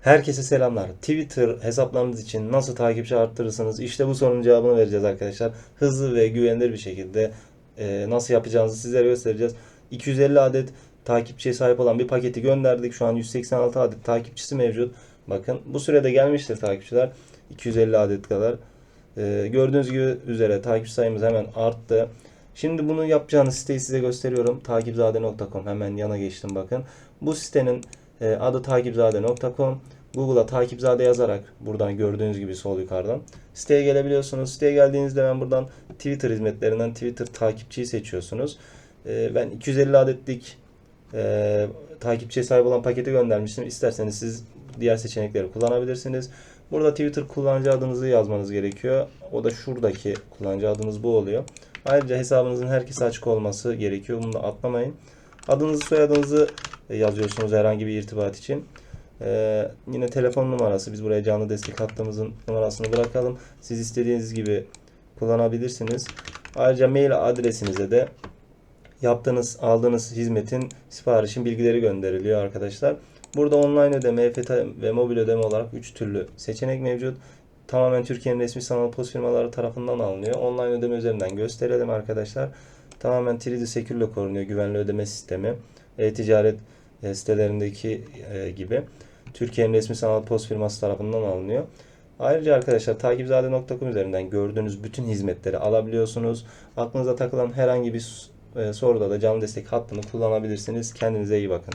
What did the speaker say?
Herkese selamlar. Twitter hesaplarınız için nasıl takipçi arttırırsınız? İşte bu sorunun cevabını vereceğiz arkadaşlar. Hızlı ve güvenilir bir şekilde e, nasıl yapacağınızı sizlere göstereceğiz. 250 adet takipçiye sahip olan bir paketi gönderdik. Şu an 186 adet takipçisi mevcut. Bakın bu sürede gelmiştir takipçiler. 250 adet kadar. E, gördüğünüz gibi üzere takipçi sayımız hemen arttı. Şimdi bunu yapacağınız siteyi size gösteriyorum. Takipzade.com hemen yana geçtim bakın. Bu sitenin e, adı takipzade.com. Google'a takipzade yazarak buradan gördüğünüz gibi sol yukarıdan siteye gelebiliyorsunuz. Siteye geldiğinizde ben buradan Twitter hizmetlerinden Twitter takipçiyi seçiyorsunuz. E, ben 250 adetlik e, takipçiye sahip olan paketi göndermiştim. İsterseniz siz diğer seçenekleri kullanabilirsiniz. Burada Twitter kullanıcı adınızı yazmanız gerekiyor. O da şuradaki kullanıcı adınız bu oluyor. Ayrıca hesabınızın herkese açık olması gerekiyor. Bunu da atlamayın. Adınızı soyadınızı yazıyorsunuz herhangi bir irtibat için. Ee, yine telefon numarası. Biz buraya canlı destek hattımızın numarasını bırakalım. Siz istediğiniz gibi kullanabilirsiniz. Ayrıca mail adresinize de yaptığınız, aldığınız hizmetin, siparişin bilgileri gönderiliyor arkadaşlar. Burada online ödeme, EFT ve mobil ödeme olarak 3 türlü seçenek mevcut. Tamamen Türkiye'nin resmi sanal post firmaları tarafından alınıyor. Online ödeme üzerinden gösterelim arkadaşlar. Tamamen 3D Secure ile korunuyor güvenli ödeme sistemi. E-ticaret e, sitelerindeki e, gibi. Türkiye'nin resmi sanal post firması tarafından alınıyor. Ayrıca arkadaşlar takipzade.com üzerinden gördüğünüz bütün hizmetleri alabiliyorsunuz. Aklınıza takılan herhangi bir e, soruda da canlı destek hattını kullanabilirsiniz. Kendinize iyi bakın.